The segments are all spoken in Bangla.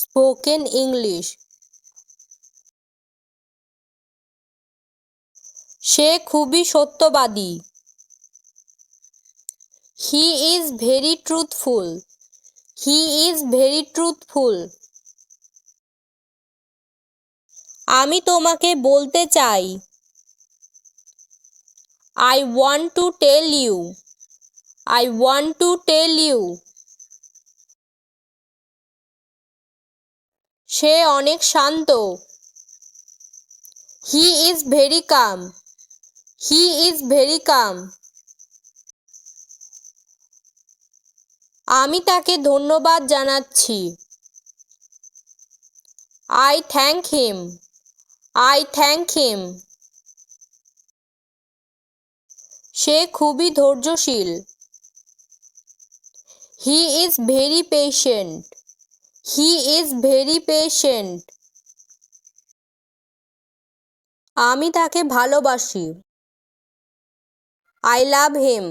Spoken English. সে খুবই সত্যবাদী। He is very truthful he is very truthful আমি তোমাকে বলতে চাই। I want to tell you I want to tell you সে অনেক শান্ত। He is very calm. He is very calm. আমি তাকে ধন্যবাদ জানাচ্ছি। I thank him. I thank him. সে খুবই ধৈর্যশীল। He is very patient. He is very patient আমি তাকে ভালোবাসি। I love him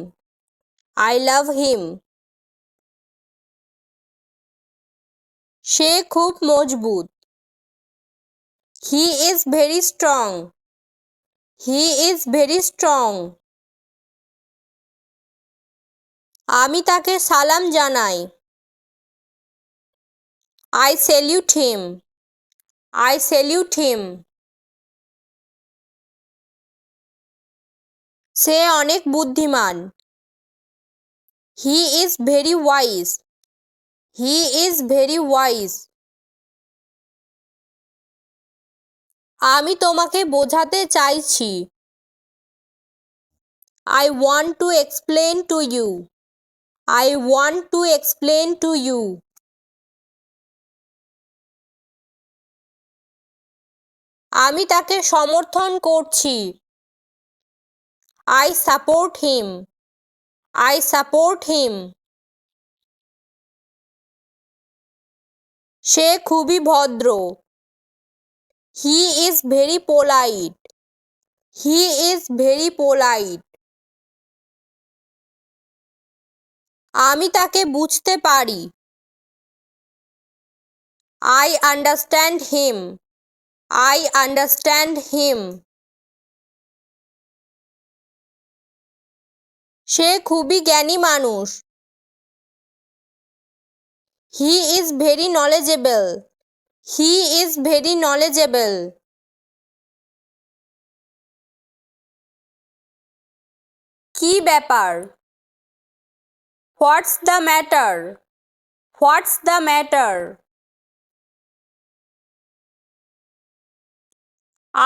I love হিম সে খুব মজবুত। He is very strong he is very strong আমি তাকে সালাম জানাই। I salute him I salute him সে অনেক বুদ্ধিমান। He is very wise he is very wise আমি তোমাকে বোঝাতে চাইছি। I want to explain to you I want to explain to you আমি তাকে সমর্থন করছি। I support him I support him সে খুবই ভদ্র। He is very polite he is very polite আমি তাকে বুঝতে পারি। I understand him I understand him সে খুবই জ্ঞানী মানুষ। He is very knowledgeable he is very knowledgeable কি ব্যাপার? What's the matter what's the matter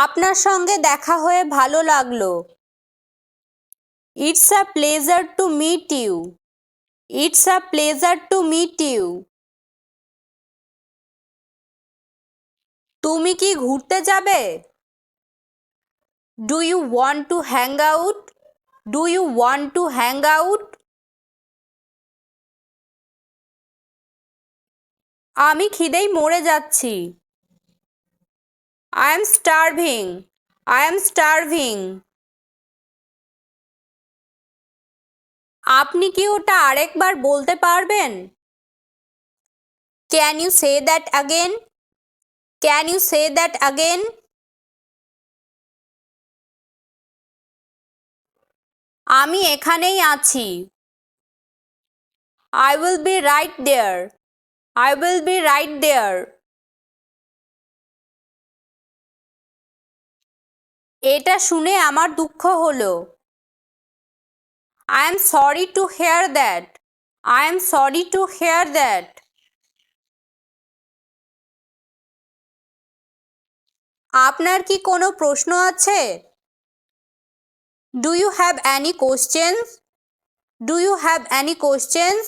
আপনার সঙ্গে দেখা হয়ে ভালো লাগল। It's a pleasure to meet you it's a pleasure to meet you তুমি কি ঘুরতে যাবে? Do you want to hang out do you want to hang out আমি খিদেই মরে যাচ্ছি। I am starving I am starving আপনি কি ওটা আরেকবার বলতে পারবেন? Can you say that again can you say that again আমি এখানেই আছি। I will be right there I will be right there এটা শুনে আমার দুঃখ হলো। I am sorry to hear that I am sorry to hear that আপনার কি কোনো প্রশ্ন আছে? Do you have any questions do you have any questions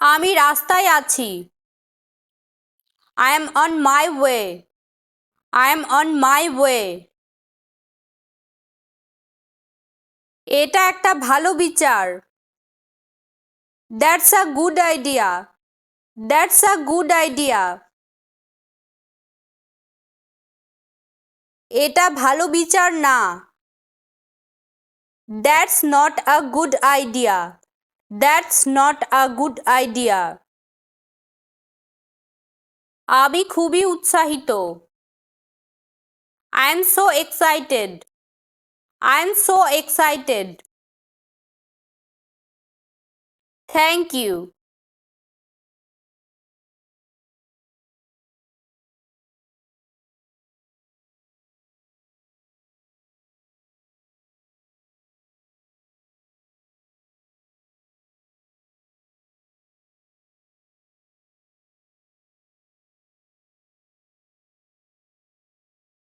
আমি রাস্তায় আছি। I am on my way I am on my way এটা একটা ভালো বিচার। That's a good idea that's a good idea এটা ভালো বিচার না। That's not a good idea that's not a good idea আমি খুবই উৎসাহিত I am so excited I am so excited thank you